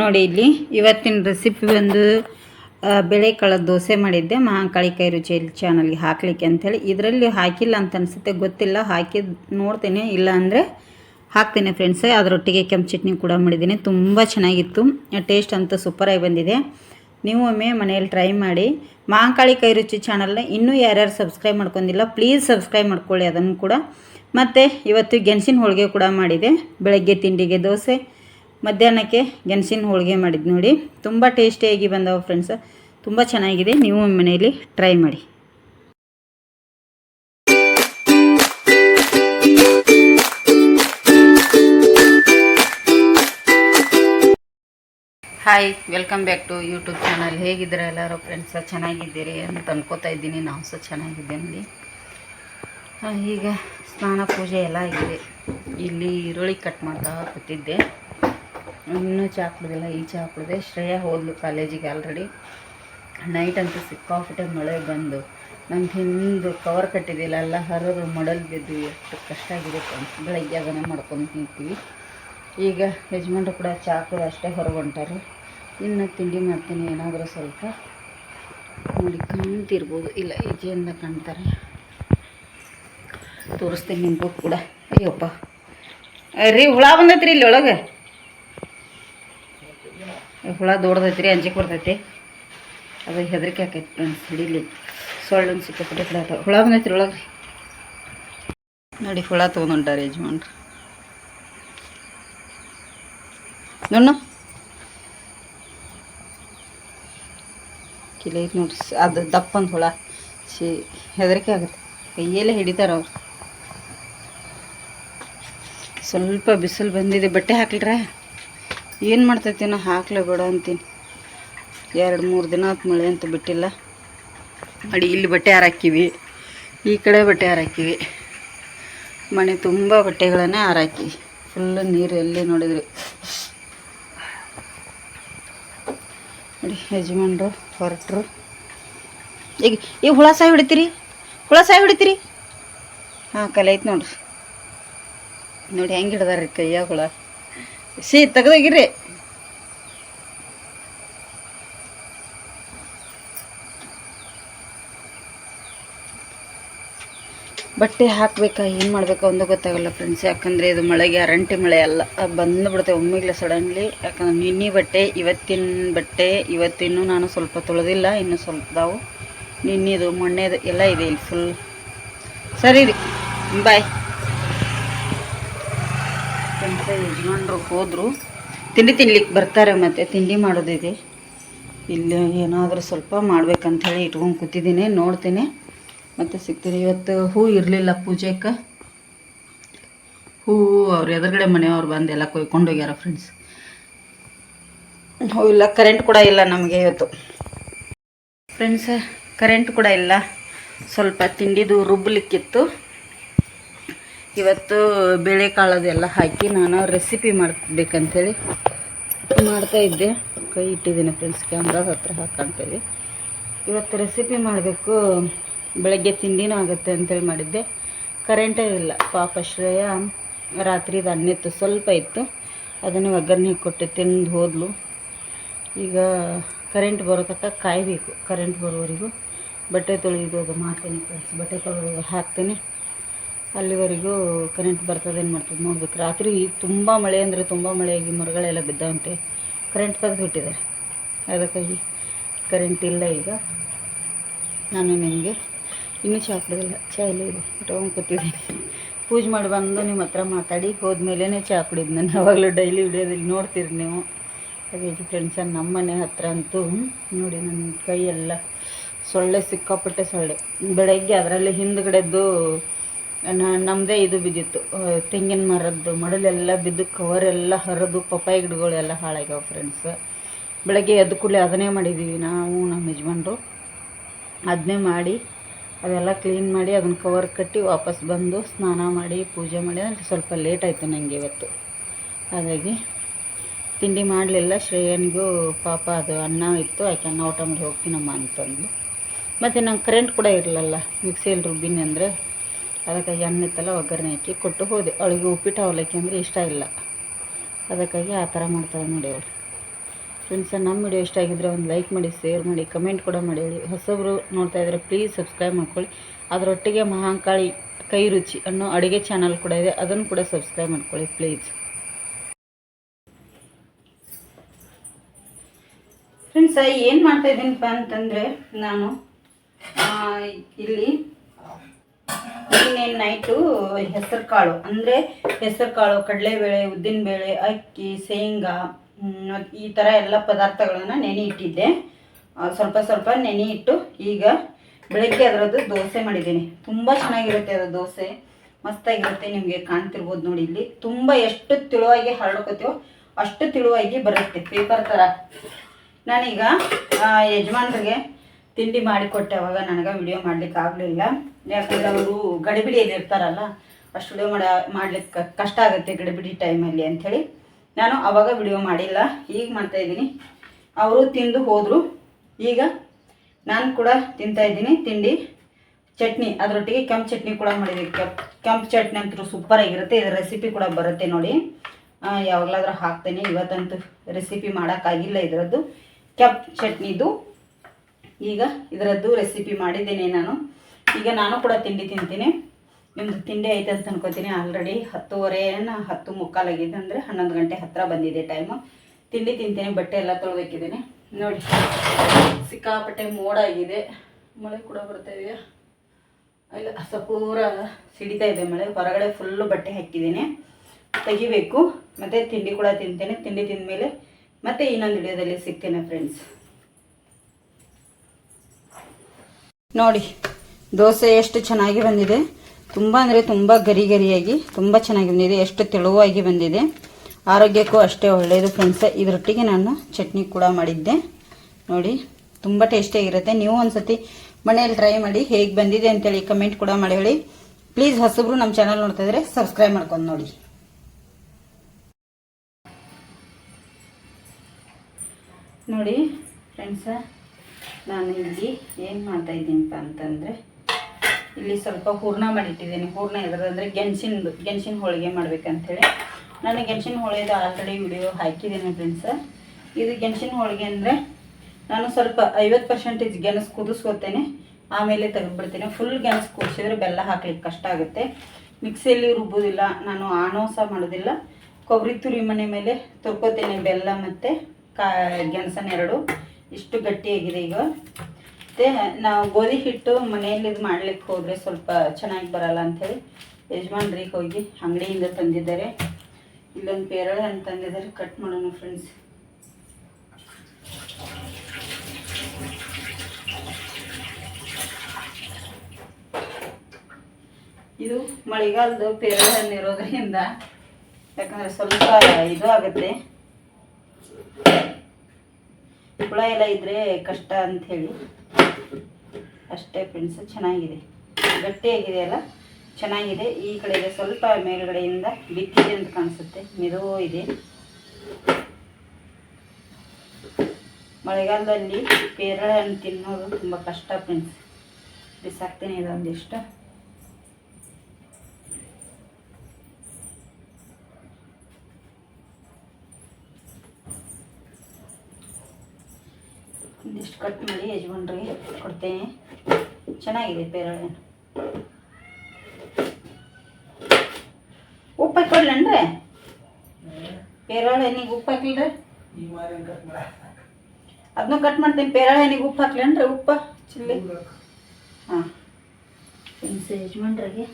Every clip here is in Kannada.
ನೋಡಿ ಇಲ್ಲಿ, ಇವತ್ತಿನ ರೆಸಿಪಿ ಒಂದು ಬೆಳೆಕಾಳ ದೋಸೆ ಮಾಡಿದ್ದೆ. ಮಹಾಕಾಳಿ ಕೈ ರುಚಿಯಲ್ಲಿ ಚಾನಲ್ಗೆ ಹಾಕಲಿಕ್ಕೆ ಅಂಥೇಳಿ. ಇದರಲ್ಲಿ ಹಾಕಿಲ್ಲ ಅಂತ ಅನಿಸುತ್ತೆ, ಗೊತ್ತಿಲ್ಲ. ಹಾಕಿದ್ ನೋಡ್ತೀನಿ, ಇಲ್ಲ ಅಂದರೆ ಹಾಕ್ತೀನಿ ಫ್ರೆಂಡ್ಸ್ ಅದರೊಟ್ಟಿಗೆ ಕೆಂಪು ಚಟ್ನಿ ಕೂಡ ಮಾಡಿದ್ದೀನಿ. ತುಂಬ ಚೆನ್ನಾಗಿತ್ತು. ಟೇಸ್ಟ್ ಅಂತೂ ಸೂಪರಾಗಿ ಬಂದಿದೆ. ನೀವು ಒಮ್ಮೆ ಮನೆಯಲ್ಲಿ ಟ್ರೈ ಮಾಡಿ. ಮಹಾಂಕಾಳಿ ಕೈ ರುಚಿ ಚಾನಲ್ನ ಇನ್ನೂ ಯಾರ್ಯಾರು ಸಬ್ಸ್ಕ್ರೈಬ್ ಮಾಡ್ಕೊಂಡಿಲ್ಲ ಪ್ಲೀಸ್ ಸಬ್ಸ್ಕ್ರೈಬ್ ಮಾಡ್ಕೊಳ್ಳಿ. ಅದನ್ನು ಕೂಡ. ಮತ್ತು, ಇವತ್ತು ಗೆಣಸಿನ ಹೋಳಿಗೆ ಕೂಡ ಮಾಡಿದೆ. ಬೆಳಗ್ಗೆ ತಿಂಡಿಗೆ ದೋಸೆ. ಮಧ್ಯಾಹ್ನಕ್ಕೆ ಗೆಣಸಿನ ಹೋಳಿಗೆ ಮಾಡಿದ್ದು ನೋಡಿ. ತುಂಬ ಟೇಸ್ಟಿಯಾಗಿ ಬಂದವು ಫ್ರೆಂಡ್ಸ್ ತುಂಬ ಚೆನ್ನಾಗಿದೆ. ನೀವು ಮನೆಯಲ್ಲಿ ಟ್ರೈ ಮಾಡಿ. Hi welcome back to YouTube channel ಹೇಗಿದ್ದೀರಾ ಎಲ್ಲರೂ ಫ್ರೆಂಡ್ಸ ಚೆನ್ನಾಗಿದ್ದೀರಿ ಅಂತ ಅಂದ್ಕೋತಾ ಇದ್ದೀನಿ. ನಾವು ಸಹ ಚೆನ್ನಾಗಿದ್ದೇನೆ ನೋಡಿ. ಈಗ ಸ್ನಾನ ಪೂಜೆ ಎಲ್ಲ ಆಗಿದೆ. ಇಲ್ಲಿ ಈರುಳ್ಳಿ ಕಟ್ ಮಾಡ್ತಾ ಕೂತಿದ್ದೆ. ಇನ್ನೂ ಚಾ ಕುಡ್ದಿಲ್ಲ ಈ ಚಹಾ ಕುಡಿದೆ ಶ್ರೇಯಾ ಹೋದ್ಲು ಕಾಲೇಜಿಗೆ ಆಲ್ರೆಡಿ ನೈಟ್ ಅಂತೂ ಸಿಕ್ಕಾಪಟ್ಟೆ ಮಳೆ ಬಂದು. ನಂಗೆ ಹಿಂದೆ ಕವರ್ ಕಟ್ಟಿದ್ದಿಲ್ಲ, ಎಲ್ಲ ಹರಿದು ಮಡಲ್ ಬಿದ್ದು ಎಷ್ಟು ಕಷ್ಟ ಆಗಿದೆ ಬೆಳಗ್ಗೆ ಅದನ್ನು ಮಾಡ್ಕೊಂಡು ತಿಂತೀವಿ ಈಗ ಯಜಮಾನ್ರು ಕೂಡ ಚಹಾ ಕೂಡ ಅಷ್ಟೇ ಹೊರಗೆ ಹೊಂಟಾರೆ. ಇನ್ನು ತಿಂಡಿ ಮಾಡ್ತೀನಿ, ಏನಾದರೂ ಸ್ವಲ್ಪ ನೋಡಿ ಕಾಣ್ತಿರ್ಬೋದು. ಇಲ್ಲ ಈಜೆಯಿಂದ ಕಾಣ್ತಾರೆ. ತೋರಿಸ್ತೀನಿ ನಿಮಗೂ ಕೂಡ. ಅಯ್ಯಪ್ಪ. ರೀ, ಹುಳ ಬಂದೈತ್ರಿ ಇಲ್ಲಿ ಒಳಗೆ ಹುಳ ದೊಡ್ಡದೈತ್ರಿ, ಅಂಜಿಕೆ ಬರ್ತೈತಿ. ಅದು ಹೆದರಿಕೆ ಆಕೈತಿ ಫ್ರೆಂಡ್ಸ್, ಹಿಡೀಲಿ. ಸೊಳ್ಳೊಂದು ಸಿಕ್ಕಾಪಟ್ಟೆ ಹುಳ ಆಯ್ತು ಹುಳ ಬಂದೈತ್ರಿ ಒಳಗೆ ನೋಡಿ, ಹುಳ ತೊಗೊಂಡ್ರಿ ಯಜಮಾನ್ರಿ. ನೋಡ ಕಿಲೆ ಐತೆ ನೋಡ್ರಿ ಅದು ದಪ್ಪಂದು ಹುಳ. ಸಿ ಹೆದರಿಕೆ ಆಗುತ್ತೆ. ಕೈಯಲ್ಲೇ ಹಿಡಿತಾರೆ ಅವ್ರು. ಸ್ವಲ್ಪ ಬಿಸಿಲು ಬಂದಿದೆ, ಬಟ್ಟೆ ಹಾಕ್ಲಿರ? ಏನು ಮಾಡ್ತೈತಿ ನಾ ಹಾಕ್ಲೇ ಬೇಡ ಅಂತೀನಿ. ಎರಡು ಮೂರು ದಿನ ಆತು ಮಳೆ ಅಂತ ಬಿಟ್ಟಿಲ್ಲ. ಮಾಡಿ ಇಲ್ಲಿ ಬಟ್ಟೆ ಹಾರಾಕಿವಿ ಈ ಕಡೆ ಬಟ್ಟೆ ಹಾರಾಕಿವಿ ಮನೆ ತುಂಬ ಬಟ್ಟೆಗಳನ್ನೇ ಹಾರಾಕಿ ಫುಲ್ಲು ನೀರು ಎಲ್ಲಿ ನೋಡಿದ್ರಿ. ನೋಡಿ ಯಜಮಾನ್ರು, ಹೊರಟ್ರು. ಈಗ ಈಗ ಹುಳ ಸಾಯಿ ಹೊಡಿತೀರಿ? ಹುಳ ಸಾಯಿ ಹೊಡಿತೀರಿ? ಹಾಂ, ಕಲೆ ಐತೆ ನೋಡ್ರಿ. ನೋಡಿ, ಹೆಂಗೆ ಹಿಡ್ದಾರ್ರಿ ಕೈಯಾಗ ಹುಳ. ಸಿ ತೆಗ್ದಾಗಿರಿ ಬಟ್ಟೆ ಹಾಕ್ಬೇಕಾ, ಏನು ಮಾಡ್ಬೇಕಾ ಒಂದು ಗೊತ್ತಾಗಲ್ಲ ಫ್ರೆಂಡ್ಸ್ ಯಾಕಂದರೆ ಇದು ಮಳೆಗೆ ಅರಂಟಿ ಮಳೆ ಅಲ್ಲ. ಬಂದುಬಿಡುತ್ತೆ ಒಮ್ಮೆಗ್ಲೆ ಸಡನ್ಲಿ ಯಾಕಂದ್ರೆ ನಿನ್ನೆ ಬಟ್ಟೆ, ಇವತ್ತಿನ ಬಟ್ಟೆ, ಇವತ್ತಿನ್ನೂ ನಾನು ಸ್ವಲ್ಪ ತೊಳೆದಿಲ್ಲ, ಇನ್ನೂ ಸ್ವಲ್ಪ ನಾವು ನಿನ್ನೆದು, ಮೊನ್ನೆದು ಎಲ್ಲ ಇದೆ ಇಲ್ಲಿ ಫುಲ್ ಸರಿ ರೀ ಬಾಯ್ ಫ್ರೆಂಡ್ಸ್ ಯಜಮಾನ್ರು ಹೋದರು. ತಿಂಡಿ ತಿನ್ಲಿಕ್ಕೆ ಬರ್ತಾರೆ ಮತ್ತು, ತಿಂಡಿ ಮಾಡೋದಿದೆ ಇಲ್ಲಿ ಏನಾದರೂ ಸ್ವಲ್ಪ ಮಾಡ್ಬೇಕಂತ ಹೇಳಿ ಇಟ್ಕೊಂಡು ಕೂತಿದ್ದೀನಿ, ನೋಡ್ತೀನಿ. ಮತ್ತು ಸಿಗ್ತೀನಿ. ಇವತ್ತು ಹೂ ಇರಲಿಲ್ಲ ಪೂಜೆಗೆ ಹೂವು ಅವ್ರ ಎದುರುಗಡೆ ಮನೆಯವ್ರು ಬಂದು ಎಲ್ಲ ಕೊಯ್ಕೊಂಡು ಹೋಗ್ಯಾರ ಫ್ರೆಂಡ್ಸ್ ಹೂ ಇಲ್ಲ ಕರೆಂಟ್ ಕೂಡ ಇಲ್ಲ ನಮಗೆ ಇವತ್ತು. ಫ್ರೆಂಡ್ಸ್ ಕರೆಂಟ್ ಕೂಡ ಇಲ್ಲ. ಸ್ವಲ್ಪ ತಿಂಡಿದು ರುಬ್ಬಲಿಕ್ಕಿತ್ತು ಇವತ್ತು ಬೇಳೆ ಬೇಳೆಕಾಳದೆಲ್ಲ ಹಾಕಿ ನಾನು ರೆಸಿಪಿ ಮಾಡಬೇಕಂತೇಳಿ ಮಾಡ್ತಾ ಇದ್ದೆ. ಕೈ ಇಟ್ಟಿದ್ದೀನಿ ಫ್ರೆಂಡ್ಸ್ ಕ್ಯಾಮ್ರಾದ ಹತ್ರ ಹಾಕೊಂತೇಳಿ ಇವತ್ತು ರೆಸಿಪಿ ಮಾಡಬೇಕು. ಬೆಳಗ್ಗೆ ತಿಂಡಿನೂ ಆಗುತ್ತೆ ಅಂತೇಳಿ ಮಾಡಿದ್ದೆ. ಕರೆಂಟೇ ಇಲ್ಲ. ಪಾಪ ಶ್ರೇಯ ರಾತ್ರಿ ಅನ್ನಿತ್ತು ಸ್ವಲ್ಪ ಇತ್ತು. ಅದನ್ನು ಒಗ್ಗರಣೆ ಕೊಟ್ಟು ತಿಂದು ಹೋದ್ಲು. ಈಗ ಕರೆಂಟ್ ಬರೋ ತಕ್ಕ ಕಾಯಬೇಕು. ಕರೆಂಟ್ ಬರೋವರೆಗೂ ಬಟ್ಟೆ ತೊಳೆದು ಅದು ಮಾಡ್ತೀನಿ ಫ್ರೆಂಡ್ಸ್ ಬಟ್ಟೆ ತೊಳೆದು ಹಾಕ್ತೀನಿ. ಅಲ್ಲಿವರೆಗೂ ಕರೆಂಟ್ ಬರ್ತದೆ ಏನು ಮಾಡ್ತದೆ ನೋಡ್ಬೇಕು. ರಾತ್ರಿ ತುಂಬ ಮಳೆ ಅಂದರೆ ತುಂಬ ಮಳೆಯಾಗಿ ಮರಗಳೆಲ್ಲ ಬಿದ್ದಾವಂತೆ. ಕರೆಂಟ್ ತೆಗೆದು ಬಿಟ್ಟಿದ್ದಾರೆ ಅದಕ್ಕಾಗಿ ಕರೆಂಟ್ ಇಲ್ಲ ಈಗ. ನಾನು ನಿಮಗೆ ಇನ್ನೂ ಚಹಾ ಕುಡಿದಿಲ್ಲ. ಚಹಾ ಇಲ್ಲ ಇದೆ. ಕೂತಿದ್ದೀನಿ. ಪೂಜೆ ಮಾಡಿ ಬಂದು ನಿಮ್ಮ ಹತ್ರ ಮಾತಾಡಿ. ಹೋದ್ಮೇಲೆ ಚಹಾ ಕುಡಿದ್ ನಾನು. ಯಾವಾಗಲೂ ಡೈಲಿ ವಿಡಿಯೋದಲ್ಲಿ ನೋಡ್ತೀರಿ ನೀವು. ಹಾಗಾಗಿ ಫ್ರೆಂಡ್ಸ ನಮ್ಮ ಮನೆ ಹತ್ರ ಅಂತೂ ನೋಡಿ ನನ್ನ ಕೈ ಎಲ್ಲ ಸೊಳ್ಳೆ ಸಿಕ್ಕಾಪಟ್ಟೆ ಸೊಳ್ಳೆ. ಬೆಳಗ್ಗೆ ಅದರಲ್ಲಿ ಹಿಂದ್ಗಡೆದ್ದು ನಮ್ಮದೇ ಇದು ಬಿದ್ದಿತ್ತು. ತೆಂಗಿನ ಮರದ್ದು, ಮಡಲೆಲ್ಲ ಬಿದ್ದು ಕವರೆಲ್ಲ ಹರಿದು ಪಪ್ಪಾಯಿ ಗಿಡಗಳೆಲ್ಲ ಹಾಳಾಗ್ಯಾವ ಫ್ರೆಂಡ್ಸ್ ಬೆಳಗ್ಗೆ ಎದ್ದು ಕೂಡಲೇ ಅದನ್ನೇ ಮಾಡಿದ್ದೀವಿ ನಾವು, ನಮ್ಮ ಯಜಮಾನ್ರು. ಅದನ್ನೇ ಮಾಡಿ, ಅದೆಲ್ಲ ಕ್ಲೀನ್ ಮಾಡಿ, ಅದನ್ನ ಕವರ್ ಕಟ್ಟಿ ವಾಪಸ್ ಬಂದು ಸ್ನಾನ ಮಾಡಿ, ಪೂಜೆ ಮಾಡಿ ಅಂದರೆ ಸ್ವಲ್ಪ ಲೇಟ್ ಆಯಿತು ನನಗೆ ಇವತ್ತು. ಹಾಗಾಗಿ ತಿಂಡಿ ಮಾಡಲಿಲ್ಲ, ಶ್ರೇಯನಿಗೂ ಪಾಪ ಅದು ಅನ್ನ ಇತ್ತು, ಆಕೆ ಅನ್ನ ಊಟ ಮಾಡಿ ಹೋಗ್ತೀನಮ್ಮ ಅಂತಂದು. ಮತ್ತು ನಂಗೆ ಕರೆಂಟ್ ಕೂಡ ಇರಲಿಲ್ಲ ಮಿಕ್ಸಿಯಲ್ಲಿ ರುಬ್ಬಿನಿ ಅಂದರೆ ಅದಕ್ಕಾಗಿ ಎಣ್ಣೆ ಇತ್ತಲ್ಲ ಒಗ್ಗರಣೆ ಹಾಕಿ ಕೊಟ್ಟು ಹೋದೆ. ಅವಳಿಗೆ ಉಪ್ಪಿಟ್ಟು ಅವಲಕ್ಕಿ ಅಂದರೆ ಇಷ್ಟ ಇಲ್ಲ. ಅದಕ್ಕಾಗಿ ಆ ಥರ ಮಾಡ್ತಾಳೆ ನೋಡಿ ಅವಳು ಫ್ರೆಂಡ್ಸ್ ನಮ್ಮ ವಿಡಿಯೋ ಇಷ್ಟ ಆಗಿದ್ದರೆ ಒಂದು ಲೈಕ್ ಮಾಡಿ ಶೇರ್ ಮಾಡಿ ಕಮೆಂಟ್ ಕೂಡ ಮಾಡಿ ಹೇಳಿ. ಹೊಸಬ್ರು ನೋಡ್ತಾ ಇದ್ದರೆ ಪ್ಲೀಸ್ ಸಬ್ಸ್ಕ್ರೈಬ್ ಮಾಡ್ಕೊಳ್ಳಿ. ಅದರೊಟ್ಟಿಗೆ ಮಹಾಂಕಾಳಿ ಕೈ ರುಚಿ ಅನ್ನೋ ಅಡುಗೆ ಚಾನಲ್ ಕೂಡ ಇದೆ. ಅದನ್ನು ಕೂಡ ಸಬ್ಸ್ಕ್ರೈಬ್ ಮಾಡ್ಕೊಳ್ಳಿ ಪ್ಲೀಸ್ ಫ್ರೆಂಡ್ಸ್ ಏನು ಮಾಡ್ತಾ ಇದ್ದೀನಿಪ್ಪ ಅಂತಂದರೆ ನಾನು ಇಲ್ಲಿ ನಿನ್ನೆ ನೈಟು ಹೆಸರು ಕಾಳು ಅಂದರೆ ಹೆಸರು ಕಾಳು ಕಡಲೆಬೇಳೆ, ಉದ್ದಿನಬೇಳೆ, ಅಕ್ಕಿ, ಶೇಂಗಾ ಈ ಥರ ಎಲ್ಲ ಪದಾರ್ಥಗಳನ್ನು ನೆನೆ ಇಟ್ಟಿದ್ದೆ. ಸ್ವಲ್ಪ ಸ್ವಲ್ಪ ನೆನೆ ಇಟ್ಟು ಈಗ ಬೆಳಗ್ಗೆ ಅದರದ್ದು ದೋಸೆ ಮಾಡಿದ್ದೀನಿ. ತುಂಬ ಚೆನ್ನಾಗಿರುತ್ತೆ ಅದು ದೋಸೆ. ಮಸ್ತಾಗಿರುತ್ತೆ ನಿಮಗೆ ಕಾಣ್ತಿರ್ಬೋದು ನೋಡಿ ಇಲ್ಲಿ. ತುಂಬ ಎಷ್ಟು ತಿಳುವಾಗಿ ಹರಡ್ಕೋತೀವೋ ಅಷ್ಟು ತಿಳುವಾಗಿ ಬರುತ್ತೆ ಪೇಪರ್ ಥರ ನಾನೀಗ ಯಜಮಾನ್ರಿಗೆ ತಿಂಡಿ ಮಾಡಿಕೊಟ್ಟೆ, ಅವಾಗ ನನಗೆ ವಿಡಿಯೋ ಮಾಡ್ಲಿಕ್ಕೆ ಆಗಲಿಲ್ಲ ಯಾಕಂದ್ರೆ ಅವರು ಗಡಿಬಿಡಿಯಲ್ಲಿ ಇರ್ತಾರಲ್ಲ, ಅಷ್ಟು ವಿಡಿಯೋ ಮಾಡ ಮಾಡ್ಲಿಕ್ಕೆ ಕಷ್ಟ ಆಗುತ್ತೆ ಗಡಿಬಿಡಿ ಟೈಮಲ್ಲಿ ಅಂಥೇಳಿ ನಾನು ಅವಾಗ ವಿಡಿಯೋ ಮಾಡಿಲ್ಲ, ಈಗ ಮಾಡ್ತಾ ಇದ್ದೀನಿ. ಅವರು ತಿಂದು ಹೋದರು. ಈಗ ನಾನು ಕೂಡ ತಿಂತಾ ಇದ್ದೀನಿ, ತಿಂಡಿ, ಚಟ್ನಿ. ಅದರೊಟ್ಟಿಗೆ ಕೆಂಪು ಚಟ್ನಿ ಕೂಡ ಮಾಡಿದ್ದೀವಿ ಕೆಂಪ್, ಕೆಂಪು ಚಟ್ನಿ ಅಂತೂ ಸೂಪರ್ ಆಗಿರುತ್ತೆ. ಇದರ ರೆಸಿಪಿ ಕೂಡ ಬರುತ್ತೆ ನೋಡಿ. ಯಾವಾಗಲಾದ್ರೂ ಹಾಕ್ತೇನೆ. ಇವತ್ತಂತೂ ರೆಸಿಪಿ ಮಾಡೋಕ್ಕಾಗಿಲ್ಲ ಇದರದ್ದು. ಕೆಂಪು ಚಟ್ನಿದು. ಈಗ ಇದರದ್ದು ರೆಸಿಪಿ ಮಾಡಿದ್ದೇನೆ ನಾನು. ಈಗ ನಾನು ಕೂಡ ತಿಂಡಿ ತಿಂತೀನಿ. ನಿಮ್ದು ತಿಂಡಿ ಐತೆ ಅಂತ ಅನ್ಕೋತೀನಿ. ಆಲ್ರೆಡಿ ಹತ್ತುವರೆನ ಹತ್ತು ಮುಕ್ಕಾಲಾಗಿದೆ ಅಂದರೆ ಹನ್ನೊಂದು ಗಂಟೆ ಹತ್ತಿರ ಬಂದಿದೆ ಟೈಮು ತಿಂಡಿ ತಿಂತೀನಿ, ಬಟ್ಟೆ ಎಲ್ಲ ತೊಳ್ಬೇಕಿದ್ದೀನಿ ನೋಡಿ, ಸಿಕ್ಕಾಪಟ್ಟೆ ಮೋಡ ಆಗಿದೆ. ಮಳೆ ಕೂಡ ಬರ್ತಾ ಇದೆಯಾ ಇಲ್ಲ ಸಪೂರ ಸಿಡಿತಾ ಇದೆ ಮಳೆ. ಹೊರಗಡೆ ಫುಲ್ಲು ಬಟ್ಟೆ ಹಾಕಿದ್ದೀನಿ. ತೆಗಿಬೇಕು. ಮತ್ತು ತಿಂಡಿ ಕೂಡ ತಿಂತೇನೆ. ತಿಂಡಿ ತಿಂದಮೇಲೆ ಮತ್ತೆ ಇನ್ನೊಂದು ವಿಡಿಯೋದಲ್ಲಿ ಸಿಗ್ತೇನೆ ಫ್ರೆಂಡ್ಸ್ ನೋಡಿ ದೋಸೆ ಎಷ್ಟು ಚೆನ್ನಾಗಿ ಬಂದಿದೆ. ತುಂಬ ಅಂದರೆ ತುಂಬ ಗರಿ ಗರಿಯಾಗಿ ತುಂಬ ಚೆನ್ನಾಗಿ ಬಂದಿದೆ. ಎಷ್ಟು ತೆಳುವಾಗಿ ಬಂದಿದೆ. ಆರೋಗ್ಯಕ್ಕೂ ಅಷ್ಟೇ ಒಳ್ಳೆಯದು ಫ್ರೆಂಡ್ಸ್ ಇದರೊಟ್ಟಿಗೆ ನಾನು ಚಟ್ನಿ ಕೂಡ ಮಾಡಿದ್ದೆ. ನೋಡಿ, ತುಂಬ ಟೇಸ್ಟಿಯಾಗಿರುತ್ತೆ ನೀವು ಒಂದ್ಸತಿ ಮನೆಯಲ್ಲಿ ಟ್ರೈ ಮಾಡಿ ಹೇಗೆ ಬಂದಿದೆ ಅಂತೇಳಿ ಕಮೆಂಟ್ ಕೂಡ ಮಾಡಿ ಹೇಳಿ. ಪ್ಲೀಸ್ ಹೊಸಬ್ರು ನಮ್ಮ ಚಾನಲ್ ನೋಡ್ತಾ ಇದ್ರೆ ಸಬ್ಸ್ಕ್ರೈಬ್ ಮಾಡ್ಕೊಂಡು ನೋಡಿ. ನೋಡಿ ಫ್ರೆಂಡ್ಸ ನಾನು ಇಲ್ಲಿ ಏನು ಮಾಡ್ತಾ ಇದ್ದೀನಪ್ಪ ಅಂತಂದರೆ ಇಲ್ಲಿ ಸ್ವಲ್ಪ ಹೂರ್ಣ ಮಾಡಿಟ್ಟಿದ್ದೀನಿ. ಹೂರ್ಣ ಅಂದರೆ ಗೆಣಸಿನ ಗೆಣಸಿನ ಹೋಳಿಗೆ ಮಾಡ್ಬೇಕಂತೇಳಿ. ನಾನು ಗೆಣಸಿನ ಹೋಳಿಗೆದು ಆಲ್ರೆಡಿ ವಿಡಿಯೋ ಹಾಕಿದ್ದೀನಿ ಫ್ರೆಂಡ್ಸ್. ಇದು ಗೆಣಸಿನ ಹೋಳಿಗೆ ಅಂದರೆ ನಾನು ಸ್ವಲ್ಪ ಐವತ್ತು ಪರ್ಸೆಂಟೇಜ್ ಗೆಣಸು ಕುದಿಸ್ಕೋತೇನೆ. ಆಮೇಲೆ ತೆಗೆದುಬಿಡ್ತೀನಿ. ಫುಲ್ ಗೆಣಸು ಕುದಿಸಿದ್ರೆ ಬೆಲ್ಲ ಹಾಕ್ಲಿಕ್ಕೆ ಕಷ್ಟ ಆಗುತ್ತೆ. ಮಿಕ್ಸಿಯಲ್ಲಿ ರುಬ್ಬೋದಿಲ್ಲ. ನಾನು ಆಣೋಸ ಮಾಡೋದಿಲ್ಲ. ಕೊಬ್ಬರಿ ತುರಿ ಮನೆ ಮೇಲೆ ತುರ್ಕೋತೇನೆ ಬೆಲ್ಲ ಮತ್ತು ಕಾ ಗೆಣಸನ್ನೆರಡು. ಇಷ್ಟು ಗಟ್ಟಿಯಾಗಿದೆ ಈಗ. ಮತ್ತು ನಾವು ಗೋಧಿ ಹಿಟ್ಟು ಮನೆಯಲ್ಲಿ ಇದು ಮಾಡ್ಲಿಕ್ಕೆ ಹೋದರೆ ಸ್ವಲ್ಪ ಚೆನ್ನಾಗಿ ಬರಲ್ಲ ಅಂಥೇಳಿ ಯಜಮಾನ್ರಿಗೆ ಹೋಗಿ ಅಂಗಡಿಯಿಂದ ತಂದಿದ್ದಾರೆ. ಇಲ್ಲೊಂದು ಪೇರಳೆ ಹಣ್ಣು ತಂದಿದ್ದಾರೆ. ಕಟ್ ಮಾಡೋಣ ಫ್ರೆಂಡ್ಸ್ ಇದು ಮಳೆಗಾಲದ ಪೇರಳೆ ಹಣ್ಣು ಇರೋದ್ರಿಂದ, ಯಾಕಂದ್ರೆ ಸ್ವಲ್ಪ ಇದು ಆಗುತ್ತೆ. ಹುಳ ಎಲ್ಲ ಇದ್ರೆ ಕಷ್ಟ ಅಂಥೇಳಿ. ಅಷ್ಟೇ ಫ್ರೆಂಡ್ಸ್ ಚೆನ್ನಾಗಿದೆ. ಗಟ್ಟಿಯಾಗಿದೆ ಅಲ್ಲ? ಚೆನ್ನಾಗಿದೆ. ಈ ಕಡೆಗೆ ಸ್ವಲ್ಪ ಮೇಲುಗಡೆಯಿಂದ ಬಿತ್ತಿದೆ ಅಂತ ಕಾಣಿಸುತ್ತೆ. ಮೆದುವು ಇದೆ. ಮಳೆಗಾಲದಲ್ಲಿ ಪೇರಳೆ ಹಣ್ಣು ತಿನ್ನೋದು ತುಂಬ ಕಷ್ಟ ಫ್ರೆಂಡ್ಸ್ ಬಿಸಾಕ್ತೇನೆ ಇದೊಂದಿಷ್ಟು. ಒಂದಿಷ್ಟು ಕಟ್ ಮಾಡಿ ಯಜಮಾನ್ರಿಗೆ ಕೊಡ್ತೇನೆ. ಚೆನ್ನಾಗಿದೆ ಪೇರಳೆ. ಉಪ್ಪು ಹಾಕೊಡ್ಲೇನ್ರಿ ಪೇರಳೆ ನೀವು ಉಪ್ಪು ಹಾಕ್ಲಿಲ್ರಿ? ಅದನ್ನೂ ಕಟ್ ಮಾಡ್ತೀನಿ. ಪೇರಳೆ ಹಣ್ಣಿಗೆ ಉಪ್ಪು ಹಾಕ್ಲೇನ್ರಿ ಉಪ್ಪು, ಚಿಲ್ಲಿ. ಹಾಂ. ಯಜಮಾನ್ರಿಗೆ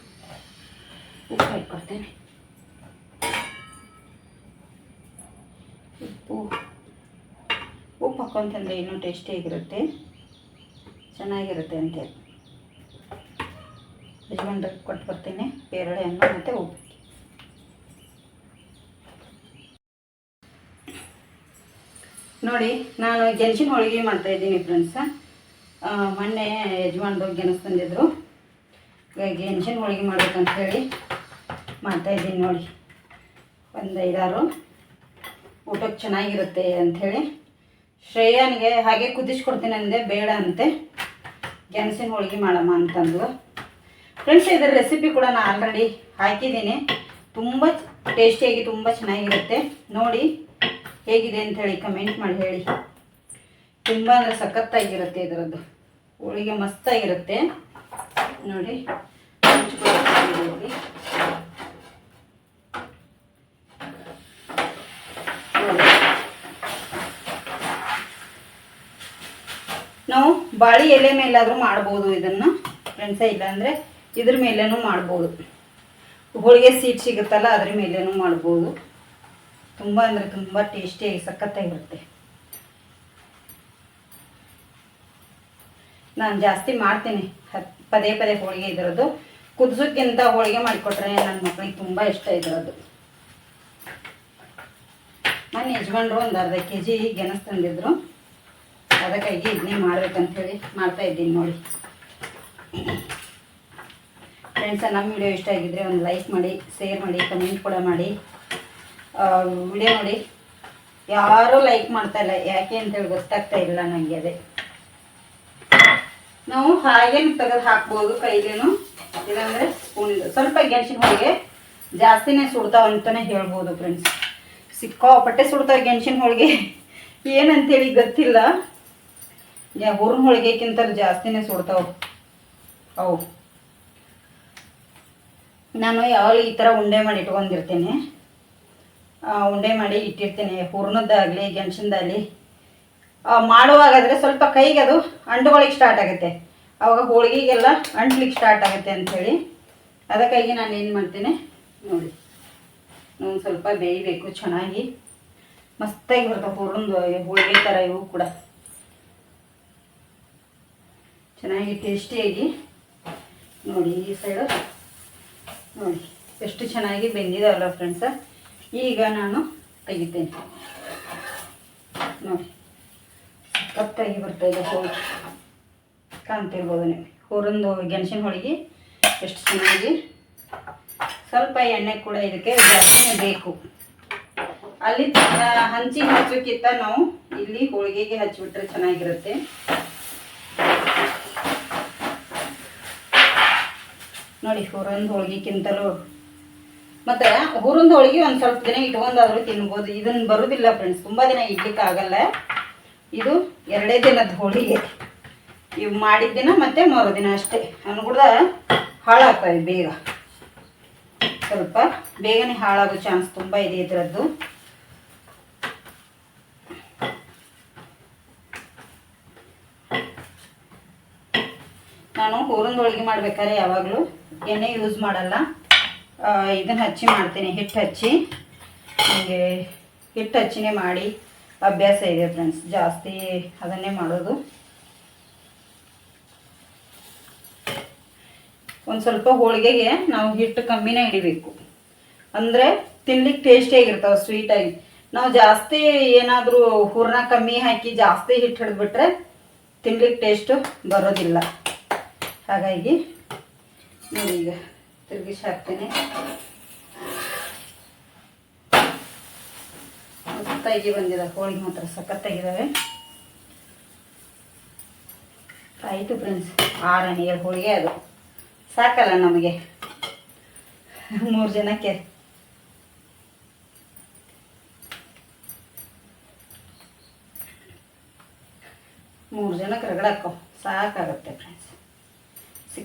ಉಪ್ಪು ಹಾಕ್ಕೊಡ್ತೇನೆ. ಉಪ್ಪು ಉಪ್ಪು ತಿಂದರೆ ಇನ್ನೂ ಟೇಸ್ಟಿಯಾಗಿರುತ್ತೆ ಚೆನ್ನಾಗಿರುತ್ತೆ ಅಂತೇಳಿ ಯಜಮಾನ್ರಿಗೆ ಕೊಟ್ಟು ಬರ್ತೀನಿ. ಪೇರಳೆ ಹಣ್ಣು ಮತ್ತು ಉಪ್ಪು. ನೋಡಿ, ನಾನು ಗೆಣಸಿನ ಹೋಳಿಗೆ ಮಾಡ್ತಾ ಇದ್ದೀನಿ ಫ್ರೆಂಡ್ಸ ಮೊನ್ನೆ ಯಜಮಾನ್ರು ಗೆಣಸು ತಂದಿದ್ರು. ಗೆಣಸಿನ ಹೋಳಿಗೆ ಮಾಡ್ಬೇಕಂತ ಹೇಳಿ ಮಾಡ್ತಾ ಇದ್ದೀನಿ ನೋಡಿ. ಒಂದು ಐದಾರು. ಊಟಕ್ಕೆ ಚೆನ್ನಾಗಿರುತ್ತೆ ಅಂಥೇಳಿ ಶ್ರೇಯನಿಗೆ ಹಾಗೆ ಕುದಿಸ್ಕೊಡ್ತೀನಿ ಅಂದೆ, ಬೇಡ ಅಂತೆ. ಗೆಣಸಿನ ಹೋಳಿಗೆ ಮಾಡಮ್ಮ ಅಂತಂದು ಫ್ರೆಂಡ್ಸ್ ಇದರ ರೆಸಿಪಿ ಕೂಡ ನಾನು ಆಲ್ರೆಡಿ ಹಾಕಿದ್ದೀನಿ. ತುಂಬ ಟೇಸ್ಟಿಯಾಗಿ ತುಂಬ ಚೆನ್ನಾಗಿರುತ್ತೆ. ನೋಡಿ ಹೇಗಿದೆ ಅಂತ ಹೇಳಿ ಕಮೆಂಟ್ ಮಾಡಿ ಹೇಳಿ. ತುಂಬ ಅಂದರೆ ಸಖತ್ತಾಗಿರುತ್ತೆ ಇದರದ್ದು. ಹೋಳಿಗೆ ಮಸ್ತಾಗಿರುತ್ತೆ. ನೋಡಿ. ನೋಡಿ. ನಾವು ಬಾಳಿ ಎಲೆ ಮೇಲಾದರೂ ಮಾಡ್ಬೋದು ಇದನ್ನು. ಫ್ರೆಂಡ್ಸ ಇಲ್ಲಾಂದರೆ ಇದ್ರ ಮೇಲೇನೂ ಮಾಡ್ಬೋದು. ಹೋಳಿಗೆ ಸೀಟ್ ಸಿಗುತ್ತಲ್ಲ, ಅದ್ರ ಮೇಲೇನೂ ಮಾಡ್ಬೋದು. ತುಂಬ ಅಂದರೆ ತುಂಬ ಟೇಸ್ಟಿಯಾಗಿ ಸಖತ್ತಾಗಿರುತ್ತೆ. ನಾನು ಜಾಸ್ತಿ ಮಾಡ್ತೀನಿ. ಪದೇ ಪದೇ ಹೋಳಿಗೆ ಇದರದ್ದು. ಕುದಿಸೋಕ್ಕಿಂತ ಹೋಳಿಗೆ ಮಾಡಿಕೊಟ್ರೆ ನನ್ನ ಮಕ್ಕಳಿಗೆ ತುಂಬ ಇಷ್ಟ ಇದರದ್ದು. ನನ್ನ ಯಜಮಾನ್ರು ಒಂದು ಅರ್ಧ ಕೆ ಜಿ ಗೆಣಸು ತಂದಿದ್ರು. ಅದಕ್ಕಾಗಿ ಇದನ್ನೇ ಮಾಡ್ಬೇಕಂತೇಳಿ ಮಾಡ್ತಾ ಇದ್ದೀನಿ ನೋಡಿ. ಫ್ರೆಂಡ್ಸ ನಮ್ಮ ವಿಡಿಯೋ ಇಷ್ಟ ಆಗಿದ್ರೆ ಒಂದು ಲೈಕ್ ಮಾಡಿ ಶೇರ್ ಮಾಡಿ ಕಮೆಂಟ್ ಕೂಡ ಮಾಡಿ. ವಿಡಿಯೋ ನೋಡಿ. ಯಾರೂ ಲೈಕ್ ಮಾಡ್ತಾ ಇಲ್ಲ. ಯಾಕೆ ಅಂತೇಳಿ ಗೊತ್ತಾಗ್ತಾ ಇಲ್ಲ ನನಗೆ ಅದೇ. ನಾವು ಹಾಗೇನು ತೆಗೆದು ಹಾಕ್ಬೋದು ಕೈಲೇನು? ಇಲ್ಲಾಂದ್ರೆ ಸ್ಪೂನ್ ಸ್ವಲ್ಪ ಗೆಣಸಿನ ಹೋಳಿಗೆ ಜಾಸ್ತಿನೇ ಸುಡ್ತಾವ ಅಂತಲೇ ಹೇಳ್ಬೋದು ಫ್ರೆಂಡ್ಸ್ ಸಿಕ್ಕಾಪಟ್ಟೆ ಸುಡ್ತಾವೆ ಗೆಣಸಿನ ಹೋಳಿಗೆ ಏನಂತೇಳಿ ಗೊತ್ತಿಲ್ಲ. ಯಾ ಹೂರ್ಣ ಹೋಳಿಗೆಕ್ಕಿಂತ ಜಾಸ್ತಿನೇ ಸುಡ್ತಾವೆ ಅವು. ನಾನು ಯಾವಾಗಲೂ ಈ ಥರ ಉಂಡೆ ಮಾಡಿ ಇಟ್ಕೊಂಡಿರ್ತೀನಿ. ಉಂಡೆ ಮಾಡಿ ಇಟ್ಟಿರ್ತೀನಿ. ಹೂರ್ಣದ್ದಾಗಲಿ ಗೆಣಸಿನದಾಗಲಿ ಮಾಡುವಾಗಾದರೆ ಸ್ವಲ್ಪ ಕೈಗೆ ಅದು ಅಂಟುಗಳಿಗೆ ಸ್ಟಾರ್ಟ್ ಆಗುತ್ತೆ. ಅವಾಗ ಹೋಳಿಗೆಗೆಲ್ಲ ಅಂಟ್ಲಿಕ್ಕೆ ಸ್ಟಾರ್ಟ್ ಆಗುತ್ತೆ ಅಂಥೇಳಿ. ಅದಕ್ಕಾಗಿ ನಾನು ಏನು ಮಾಡ್ತೀನಿ, ನೋಡಿ. ಒಂದು ಸ್ವಲ್ಪ ಬೇಯಬೇಕು ಚೆನ್ನಾಗಿ. ಮಸ್ತಾಗಿ ಬರ್ತವೆ ಹೂರ್ಣದ ಹೋಳಿಗೆ ಥರ ಇವು ಕೂಡ. ಚೆನ್ನಾಗಿ ಟೇಸ್ಟಿಯಾಗಿ ನೋಡಿ ಈ ಸೈಡು ನೋಡಿ ಎಷ್ಟು ಚೆನ್ನಾಗಿ ಬೆಂದಿದಾವಲ್ಲ ಫ್ರೆಂಡ್ಸ ಈಗ ನಾನು ತೆಗಿತೇನೆ. ನೋಡಿ ಕತ್ತಾಗಿ ಬರ್ತಾ ಇದೆ ಹೋಳಿಗೆ ಕಾಣ್ತಿರ್ಬೋದು ನೀವು ಹೂರಂದು ಗೆಣಸಿನ ಹೋಳಿಗೆ ಎಷ್ಟು ಚೆನ್ನಾಗಿ. ಸ್ವಲ್ಪ ಎಣ್ಣೆ ಕೂಡ ಇದಕ್ಕೆ ಜಾಸ್ತಿನೇ ಬೇಕು. ಅಲ್ಲಿ ಹಂಚಿ ಹಂಚಿಗೆ ಹಚ್ಚೋಕ್ಕಿಂತ ನಾವು ಇಲ್ಲಿ ಹೋಳಿಗೆಗೆ ಹಚ್ಚಿಬಿಟ್ರೆ ಚೆನ್ನಾಗಿರುತ್ತೆ. ನೋಡಿ, ಹುರಂದು ಹೋಳಿಗೆಕ್ಕಿಂತಲೂ ಮತ್ತೆ ಹುರಂದು ಹೋಳಿಗೆ ಒಂದು ಸ್ವಲ್ಪ ದಿನ ಇಟ್ಕೊಂಡಾದ್ರೂ ತಿನ್ಬೋದು. ಇದನ್ನು ಬರೋದಿಲ್ಲ ಫ್ರೆಂಡ್ಸ್ ತುಂಬ ದಿನ ಇಡ್ಲಿಕ್ಕೆ ಆಗಲ್ಲ. ಇದು ಎರಡೇ ದಿನದ ಹೋಳಿಗೆ. ಇವು ಮಾಡಿದ ದಿನ ಮತ್ತೆ ಮರುದಿನ ಅಷ್ಟೇ. ಅನ್ಕೂಡ ಹಾಳಾಗ್ತವೆ ಬೇಗ. ಸ್ವಲ್ಪ ಬೇಗನೆ ಹಾಳಾಗೋ ಚಾನ್ಸ್ ತುಂಬ ಇದೆ ಇದರದ್ದು ನಾನು ಹೂರಣ ಹೋಳಿಗೆ ಮಾಡ್ಬೇಕಾದ್ರೆ ಯಾವಾಗಲೂ ಎಣ್ಣೆ ಯೂಸ್ ಮಾಡಲ್ಲ. ಇದನ್ನ ಹಚ್ಚಿ ಮಾಡ್ತೀನಿ, ಹಿಟ್ಟು ಹಚ್ಚಿ. ನನಗೆ ಹಿಟ್ಟು ಹಚ್ಚಿನೇ ಮಾಡಿ ಅಭ್ಯಾಸ ಇದೆ ಫ್ರೆಂಡ್ಸ್ ಜಾಸ್ತಿ ಅದನ್ನೇ ಮಾಡೋದು. ಒಂದು ಸ್ವಲ್ಪ ಹೋಳಿಗೆಗೆ ನಾವು ಹಿಟ್ಟು ಕಮ್ಮಿನೇ ಹಿಡಿಬೇಕು. ಅಂದರೆ ತಿನ್ಲಿಕ್ಕೆ ಟೇಸ್ಟಿಯಾಗಿರ್ತಾವೆ ಸ್ವೀಟಾಗಿ ನಾವು ಜಾಸ್ತಿ ಏನಾದರೂ ಹೂರ್ಣ ಕಮ್ಮಿ ಹಾಕಿ ಜಾಸ್ತಿ ಹಿಟ್ಟು ಹಿಡಿದ್ಬಿಟ್ರೆ ತಿನ್ಲಿಕ್ಕೆ ಟೇಸ್ಟು ಬರೋದಿಲ್ಲ. ಹಾಗಾಗಿ ನೋಡಿ ತಿರುಗಿಸಿ ಹಾಕ್ತೇನೆ ಸತ್ತಾಗಿ ಬಂದಿದೆ ಹೋಳಿಗೆ ಮಾತ್ರ ಸಖತ್ತಾಗಿದ್ದಾವೆ ಆಯಿತು ಫ್ರೆಂಡ್ಸ್ ಆರು ಏಳು ಹೋಳಿಗೆ ಅದು. ಸಾಕಲ್ಲ ನಮಗೆ. ಮೂರು ಜನಕ್ಕೆ. ಮೂರು ಜನಕ್ಕೆ ರಗಡಕ್ಕೋ ಸಾಕಾಗುತ್ತೆ ಫ್ರೆಂಡ್ಸ್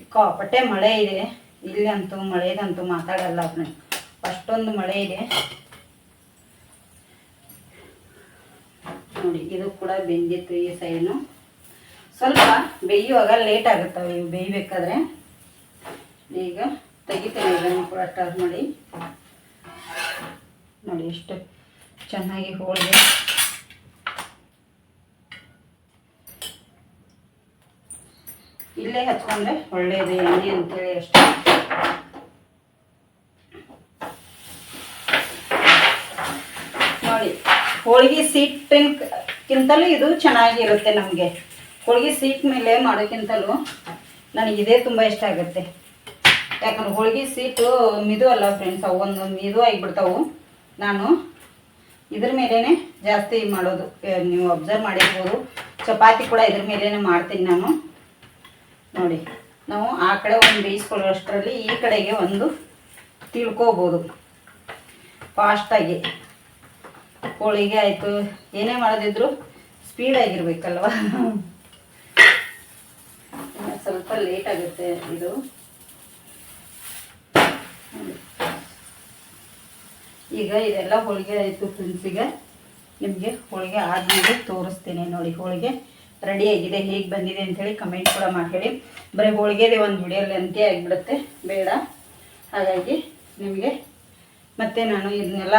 ಸಿಕ್ಕಾಪಟ್ಟೆ ಮಳೆ ಇದೆ. ಇಲ್ಲಂತೂ ಮಳೆದಂತೂ ಮಾತಾಡಲ್ಲ ಅದನ್ನ ಅಷ್ಟೊಂದು ಮಳೆ ಇದೆ. ನೋಡಿ, ಇದು ಕೂಡ ಬೆಂದಿತ್ತು ಈ ಸೈಡ್ನು ಸ್ವಲ್ಪ ಬೇಯುವಾಗ ಲೇಟ್ ಆಗುತ್ತವೆ ಇವು ಬೇಯಬೇಕಾದ್ರೆ. ಈಗ ತೆಗಿತೇನೆ ಇದನ್ನು ಕೂಡ ಸ್ಟಾರ್ಟ್ ಮಾಡಿ. ನೋಡಿ, ಎಷ್ಟು ಚೆನ್ನಾಗಿ ಹೋಳಿಗೆ ಇಲ್ಲೇ ಹಚ್ಕೊಂಡ್ರೆ ಒಳ್ಳೇದು ಎಣ್ಣೆ ಅಂತೇಳಿ ಅಷ್ಟೇ. ನೋಡಿ, ಹೋಳಿಗೆ ಸೀಟಿನ್ಕಿಂತಲೂ ಇದು ಚೆನ್ನಾಗಿರುತ್ತೆ ನಮಗೆ. ಹೋಳಿಗೆ ಸೀಟ್ ಮೇಲೆ ಮಾಡೋಕ್ಕಿಂತಲೂ ನನಗೆ ಇದೇ ತುಂಬ ಇಷ್ಟ ಆಗುತ್ತೆ. ಯಾಕಂದ್ರೆ ಹೋಳಿಗೆ ಸೀಟು ಮಿದು ಅಲ್ಲ ಫ್ರೆಂಡ್ಸ್ ಅವು ಒಂದು ಮಿದು ಆಗಿಬಿಡ್ತಾವು. ನಾನು ಇದ್ರ ಮೇಲೇ ಜಾಸ್ತಿ ಮಾಡೋದು. ನೀವು ಅಬ್ಸರ್ವ್ ಮಾಡಿರ್ಬೋದು. ಚಪಾತಿ ಕೂಡ ಇದ್ರ ಮೇಲೇ ಮಾಡ್ತೀನಿ ನಾನು. ನೋಡಿ, ನಾವು ಆ ಕಡೆ ಒಂದು ಬೇಯಿಸ್ಕೊಳ್ಳೋಷ್ಟರಲ್ಲಿ ಈ ಕಡೆಗೆ ಒಂದು ತಿಳ್ಕೋಬೋದು. ಫಾಸ್ಟಾಗಿ ಹೋಳಿಗೆ ಆಯಿತು. ಏನೇ ಮಾಡೋದಿದ್ರು ಸ್ಪೀಡಾಗಿರ್ಬೇಕಲ್ವ ಸ್ವಲ್ಪ ಲೇಟ್ ಆಗುತ್ತೆ ಇದು. ಈಗ ಇದೆಲ್ಲ ಹೋಳಿಗೆ ಆಯಿತು ಫ್ರೆಂಡ್ಸಿಗೆ ನಿಮಗೆ ಹೋಳಿಗೆ ಆದಮೇಲೆ ತೋರಿಸ್ತೀನಿ ನೋಡಿ ಹೋಳಿಗೆ. ರೆಡಿ ಆಗಿದೆ, ಹೇಗೆ ಬಂದಿದೆ ಅಂಥೇಳಿ ಕಮೆಂಟ್ ಕೂಡ ಮಾಡಿ ಹೇಳಿ ಬರೀ ಹೋಳಿಗೆದೇ ಒಂದು ಹುಡಿಯಲ್ಲಿ ಅಂತೆ ಆಗಿಬಿಡುತ್ತೆ, ಬೇಡ. ಹಾಗಾಗಿ ನಿಮಗೆ ಮತ್ತೆ ನಾನು ಇದನ್ನೆಲ್ಲ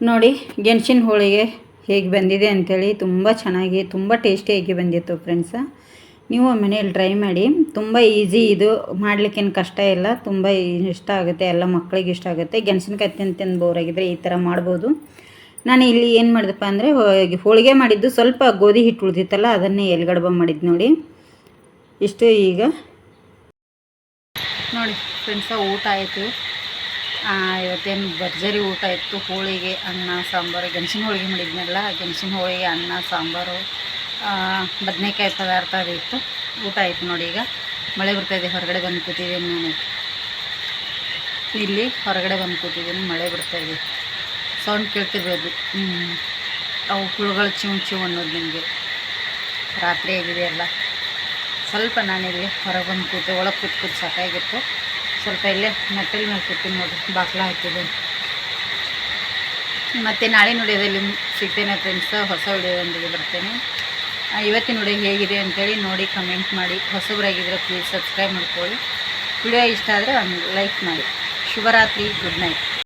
ನೋಡಿ, ಗೆಣಸಿನ ಹೋಳಿಗೆ ಹೇಗೆ ಬಂದಿದೆ ಅಂಥೇಳಿ ತುಂಬ ಚೆನ್ನಾಗಿ, ತುಂಬ ಟೇಸ್ಟಿಯಾಗಿ ಬಂದಿತ್ತು ಫ್ರೆಂಡ್ಸ ನೀವು ಮನೇಲಿ ಟ್ರೈ ಮಾಡಿ, ತುಂಬ ಈಸಿ ಇದು, ಮಾಡಲಿಕ್ಕೇನು ಕಷ್ಟ ಇಲ್ಲ, ತುಂಬ ಇಷ್ಟ ಆಗುತ್ತೆ, ಎಲ್ಲ ಮಕ್ಕಳಿಗೆ ಇಷ್ಟ ಆಗುತ್ತೆ. ಗೆಣಸಿನಕಾಯಿ ತಿಂದು ಬೋರಾಗಿದ್ರೆ ಈ ಥರ ಮಾಡ್ಬೋದು. ನಾನು ಇಲ್ಲಿ ಏನು ಮಾಡಿದಪ್ಪ ಅಂದರೆ ಹೋಳಿಗೆ ಮಾಡಿದ್ದು ಸ್ವಲ್ಪ ಗೋಧಿ ಹಿಟ್ಟು ಉಳಿದಿತ್ತಲ್ಲ, ಅದನ್ನೇ ಎಲ್ಗಡ್ಬ ಮಾಡಿದ್ದು ನೋಡಿ. ಇಷ್ಟು ಈಗ. ನೋಡಿ ಫ್ರೆಂಡ್ಸ ಊಟ ಆಯಿತು. ಇವತ್ತೇನು ಭರ್ಜರಿ ಊಟ ಇತ್ತು, ಹೋಳಿಗೆ, ಅನ್ನ, ಸಾಂಬಾರು. ಗೆಣಸಿನ ಹೋಳಿಗೆ ಮಾಡಿದ್ನಲ್ಲ, ಗೆಣಸಿನ ಹೋಳಿಗೆ, ಅನ್ನ, ಸಾಂಬಾರು ಬದನೆಕಾಯಿ ಪದಾರ್ಥ ಇತ್ತು. ಊಟ ಆಯಿತು ನೋಡಿ ಈಗ. ಮಳೆ ಬರ್ತಾಯಿದೆ ಹೊರಗಡೆ ಬಂದು ಕೂತಿದ್ದೀನಿ ನಾನು. ಇಲ್ಲಿ ಹೊರಗಡೆ ಬಂದು ಕೂತಿದ್ದೀನಿ ಮಳೆ ಬರ್ತಾಯಿದೆ ಸೌಂಡ್ ಕೇಳ್ತಿರ್ಬೋದು. ಅವು ಹುಳುಗಳು ಚಿವ್ ಚಿವ್ ಅನ್ನೋದು ನಿಮಗೆ ರಾತ್ರಿ ಆಗಿದೆ ಅಲ್ಲ. ಸ್ವಲ್ಪ ನಾನಿಲ್ಲಿ ಹೊರಗೆ ಬಂದು ಕೂತೆ ಒಳಗೆ ಕೂತ್ ಕೂತು ಸಾಕಾಗಿತ್ತು. ಸ್ವಲ್ಪ ಇಲ್ಲೇ ಮೆಟ್ಟಲ್ ಮೇಲೆ ಕೂತೀನಿ ನೋಡಿ, ಬಾಕ್ಲ ಹಾಕಿದೆ. ಮತ್ತು ನಾಳೆ ನುಡಿಯೋದಲ್ಲಿ ಸಿಗ್ತೇನೆ ಫ್ರೆಂಡ್ಸ್ ಹೊಸ ವಿಡಿಯೋದೊಂದಿಗೆ ಬರ್ತೇನೆ. ಇವತ್ತಿನ ವಿಡಿಯೋ ಹೇಗಿದೆ ಅಂತೇಳಿ ನೋಡಿ ಕಮೆಂಟ್ ಮಾಡಿ. ಹೊಸಬರಾಗಿದ್ದರೆ ಪ್ಲೀಸ್ ಸಬ್ಸ್ಕ್ರೈಬ್ ಮಾಡ್ಕೊಳ್ಳಿ. ವಿಡಿಯೋ ಇಷ್ಟ ಆದರೆ ಒಂದು ಲೈಕ್ ಮಾಡಿ. ಶುಭರಾತ್ರಿ ಗುಡ್ ನೈಟ್